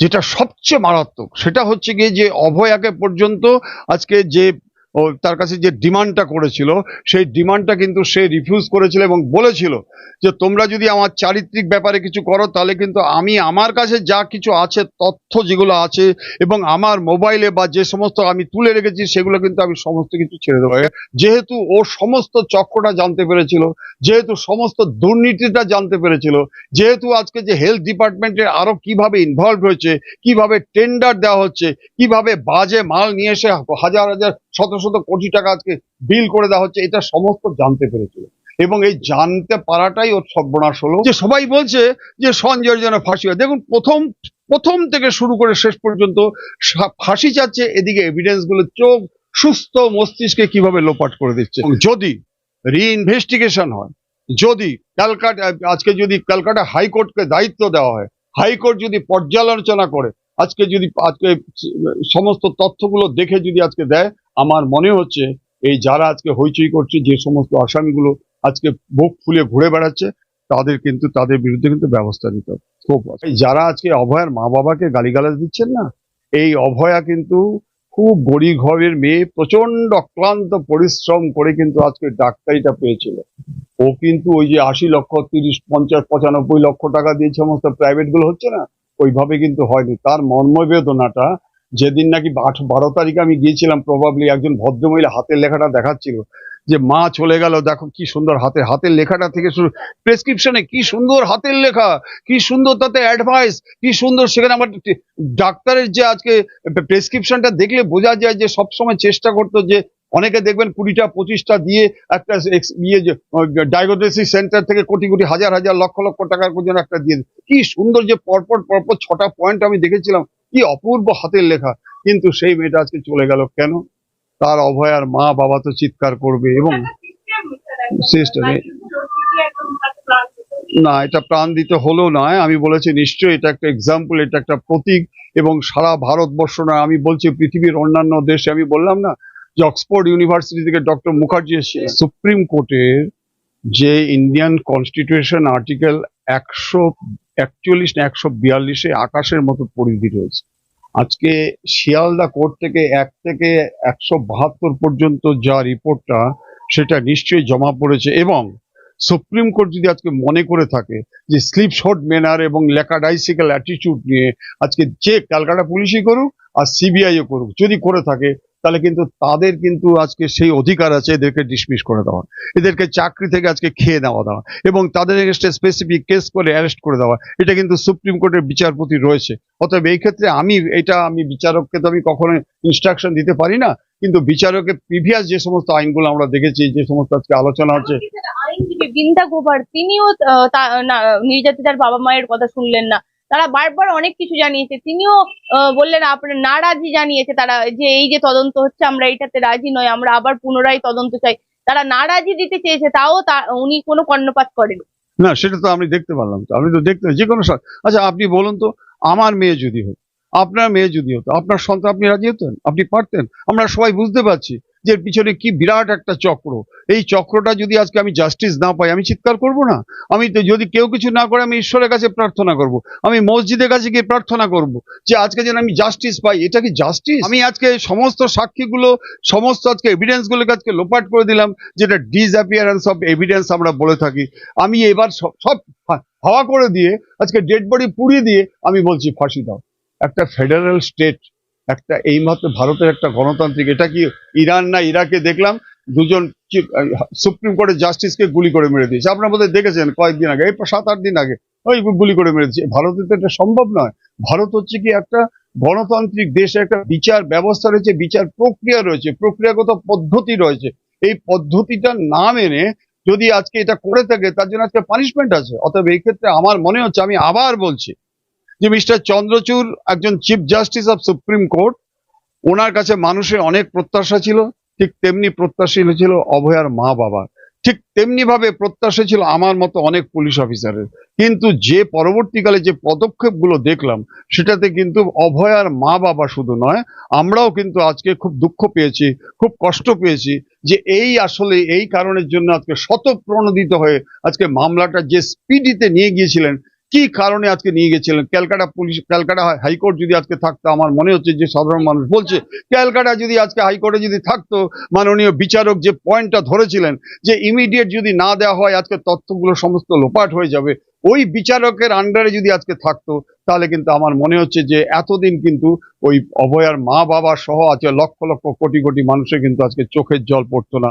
যেটা সবচেয়ে মারাত্মক সেটা হচ্ছে গিয়ে যে অভয়াকে পর্যন্ত আজকে যে ও তার কাছে যে ডিমান্ডটা করেছিল, সেই ডিমান্ডটা কিন্তু সে রিফিউজ করেছিল এবং বলেছিল যে, তোমরা যদি আমার চারিত্রিক ব্যাপারে কিছু করো, তাহলে কিন্তু আমি আমার কাছে যা কিছু আছে, তথ্য যেগুলো আছে এবং আমার মোবাইলে বা যে সমস্ত আমি তুলে রেখেছি, সেগুলো কিন্তু আমি সমস্ত কিছু ছেড়ে দেবো। যেহেতু ও সমস্ত চক্রটা জানতে পেরেছিল, যেহেতু সমস্ত দুর্নীতিটা জানতে পেরেছিল, যেহেতু আজকে যে হেলথ ডিপার্টমেন্টে আরও কীভাবে ইনভলভ হয়েছে, কীভাবে টেন্ডার দেওয়া হচ্ছে, কীভাবে বাজে মাল নিয়ে এসে হাজার হাজার শত শত কোটি টাকা আজকে বিল করে দেওয়া হচ্ছে, এটা সমস্ত জানতে পেরেছিল। এবং এই জানতে পারাটাই ওর সর্বনাশ হলো। যে সবাই বলছে যে সঞ্জয়ের জন্য ফাঁসি হয়। দেখুন, প্রথম প্রথম থেকে শুরু করে শেষ পর্যন্ত ফাঁসি চাচ্ছে, এদিকে এভিডেন্সগুলো চোখ সুস্থ মস্তিষ্কে কীভাবে লোপাট করে দিচ্ছে। যদি রিইনভেস্টিগেশন হয়, যদি ক্যালকাটা, আজকে যদি ক্যালকাটা হাইকোর্টকে দায়িত্ব দেওয়া হয়, হাইকোর্ট যদি পর্যালোচনা করে, আজকে যদি, আজকে সমস্ত তথ্যগুলো দেখে যদি আজকে দেয় আমার মনে হচ্ছে এই যারা আজকে হইচই করছে, যে সমস্ত আসামিগুলো আজকে বুক ফুলে ঘুরে বেড়াচ্ছে, তাদের কিন্তু, তাদের বিরুদ্ধে কিন্তু ব্যবস্থা নিতে হবে। খুব যারা আজকে অভয়ার মা বাবাকে গালিগালাজ দিচ্ছেন না, এই অভয়া কিন্তু খুব গরিব ঘরের মেয়ে প্রচণ্ড অক্লান্ত পরিশ্রম করে কিন্তু আজকে ডাক্তারিটা পেয়েছিল। ও কিন্তু ওই যে আশি লক্ষ, তিরিশ, পঞ্চাশ, পঁচানব্বই লক্ষ টাকা দিয়ে সমস্ত প্রাইভেটগুলো হচ্ছে না, ওইভাবে কিন্তু হয়নি। তার মর্মবেদনাটা যেদিন নাকি বারো তারিখে আমি গিয়েছিলাম প্রবাবলি একজন ভদ্রমহিলা হাতের লেখাটা দেখাচ্ছিল যে মা চলে গেল, দেখো কি সুন্দর হাতে হাতের লেখাটা থেকে শুরু প্রেসক্রিপশনে কি সুন্দর হাতের লেখা, কি সুন্দর তাতে অ্যাডভাইস কি সুন্দর সেখানে আমার ডাক্তারের যে আজকে প্রেসক্রিপশনটা দেখলে বোঝা যায় যে সবসময় চেষ্টা করতো যে অনেকে দেখবেন কুড়িটা, পঁচিশটা দিয়ে একটা ইয়ে ডায়াগনোসিস সেন্টার থেকে কোটি কোটি, হাজার হাজার, লক্ষ লক্ষ টাকার পর্যন্ত একটা দিয়ে কি সুন্দর যে পরপর পরপর ছটা পয়েন্ট আমি দেখেছিলাম। কি অপূর্ব হাতের লেখা। কিন্তু সেই মেয়েটা আজকে চলে গেল কেন? তার অভয়ার মা বাবা তো চিৎকার করবে এবং Sister, না এটা প্রাণ দিতে হলো নয় আমি বলেছি নিশ্চয়ই এটা একটা এক্সাম্পল এটা একটা প্রতীক এবং সারা ভারতবর্ষ নয় আমি বলছি পৃথিবীর অন্যান্য দেশে আমি বললাম না যে অক্সফোর্ড ইউনিভার্সিটি থেকে ডক্টর মুখার্জি এসেছে। সুপ্রিম কোর্টের যে ইন্ডিয়ান কনস্টিটিউশন আর্টিকেল একশো একচল্লিশ না একশো বিয়াল্লিশে আকাশের মতো পরিধি রয়েছে। আজকে শিয়ালদা কোর্ট থেকে এক থেকে একশো বাহাত্তর পর্যন্ত যা রিপোর্টটা, সেটা নিশ্চয়ই জমা পড়েছে এবং সুপ্রিম কোর্ট যদি আজকে মনে করে থাকে যে স্লিপ শর্ট মেনার এবং লেকাডাইসিক্যাল অ্যাটিটিউড নিয়ে আজকে যে ক্যালকাটা পুলিশই করুক আর সিবিআইও করুক, যদি করে থাকে তাহলে কিন্তু তাদের কিন্তু আজকে সেই অধিকার আছে এদেরকে ডিসমিস করে দেওয়া এদেরকে চাকরি থেকে আজকে খেয়ে নেওয়া দেওয়া এবং তাদের এগেস্টে স্পেসিফিক কেস করে অ্যারেস্ট করে দেওয়া, এটা কিন্তু সুপ্রিম কোর্টের বিচারপতি রয়েছে। অতএব এই ক্ষেত্রে আমি, এটা আমি বিচারককে তো আমি কখনো ইনস্ট্রাকশন দিতে পারি না, কিন্তু বিচারকের প্রিভিয়াস যে সমস্ত আইনগুলো আমরা দেখেছি, যে সমস্ত আজকে আলোচনা হচ্ছে আইনজীবী বৃন্দা গোপার তিনিও নির্যাতিতার বাবা মায়ের কথা শুনলেন না। তারা বারবার অনেক কিছু জানিয়েছে। তিনিও বললেন আপনার নারাজি জানিয়েছে তারা যে এই যে তদন্ত হচ্ছে, আমরা এটাতে রাজি নয়, আমরা আবার পুনরায় তদন্ত চাই। তারা নারাজি দিতে চেয়েছে, তাও উনি কোনো কর্ণপাত করেন। না, সেটা তো আমি দেখতে পারলাম তো। আমি তো দেখতে যে কোনো আচ্ছা আপনি বলুন তো, আমার মেয়ে যদি হতো আপনার মেয়ে যদি হতো আপনার সন্তান, আপনি রাজি হতেন? আপনি পারতেন? আমরা সবাই বুঝতে পারছি। যে পিছনে কি বিরাট একটা চক্র। এই চক্রটা যদি আজকে আমি জাস্টিস না পাই, আমি চিৎকার করব না? আমি তো যদি কেউ কিছু না করে, আমি ঈশ্বরের কাছে প্রার্থনা করব। আমি মসজিদের কাছে গিয়ে প্রার্থনা করব যে আজকে যেন আমি জাস্টিস পাই। এটা কি জাস্টিস আমি আজকে সমস্ত সাক্ষীগুলো, সমস্ত আজকে এভিডেন্স গুলোকে আজকে লোপাট করে দিলাম, যেটা ডিসঅ্যাপিয়ারেন্স অফ এভিডেন্স আমরা বলে থাকি। আমি এবার সব সব হাওয়া করে দিয়ে, আজকে ডেড বডি পুড়িয়ে দিয়ে আমি বলছি ফাঁসি দাও। একটা ফেডারেল স্টেট একটা এই এইমাত্র ভারতের একটা গণতান্ত্রিক, এটা কি ইরান না ইরাকে দেখলাম, দুজন সুপ্রিম কোর্টের জাস্টিসকে গুলি করে মেরে দিয়েছে। আপনার বোধহয় দেখেছেন কয়েকদিন আগে, এই সাত আট দিন আগে, ওই গুলি করে মেরে দিয়েছে। ভারতে তো এটা সম্ভব নয়। ভারত হচ্ছে কি একটা গণতান্ত্রিক দেশে একটা বিচার ব্যবস্থা রয়েছে, বিচার প্রক্রিয়া রয়েছে, প্রক্রিয়াগত পদ্ধতি রয়েছে। এই পদ্ধতিটা না মেনে যদি আজকে এটা করে থাকে, তার জন্য আজকে পানিশমেন্ট আছে। অতএব এই ক্ষেত্রে আমার মনে হচ্ছে, আমি আবার বলছি যে মিস্টার চন্দ্রচূড় একজন chief justice of supreme court, ওনার কাছে মানুষের অনেক প্রত্যাশা ছিল, ঠিক তেমনি প্রত্যাশী ছিল অভয়ার মা বাবা। ঠিক তেমনি ভাবে প্রত্যাশা ছিল আমার মতো অনেক পুলিশ অফিসারের। কিন্তু যে পরবর্তীকালে যে পদক্ষেপগুলো দেখলাম, সেটাতে কিন্তু অভয়ার মা বাবা শুধু নয়, আমরাও কিন্তু আজকে খুব দুঃখ পেয়েছি, খুব কষ্ট পেয়েছি যে এই আসলে এই কারণের জন্য আজকে শতপ্রণোদিত হয়ে আজকে মামলাটা যে স্পিডিতে নিয়ে গিয়েছিলেন কি কারণে আজকে নিয়ে গেছিলেন? ক্যালকাটা পুলিশ ক্যালকাটা হাইকোর্ট যদি আজকে থাকতো, আমার মনে হচ্ছে যে সাধারণ মানুষ বলছে, ক্যালকাটা যদি আজকে হাইকোর্টে যদি থাকতো, মাননীয় বিচারক যে পয়েন্টটা ধরেছিলেন, যে ইমিডিয়েট যদি না দেওয়া হয়, আজকে তথ্যগুলো সমস্ত লোপাট হয়ে যাবে। ওই বিচারকের আন্ডারে যদি আজকে থাকতো, তাহলে কিন্তু আমার মনে হচ্ছে যে এতদিন কিন্তু ওই অভয়ার মা বাবা সহ আছে লক্ষ লক্ষ কোটি কোটি মানুষের কিন্তু আজকে চোখের জল পড়তো না।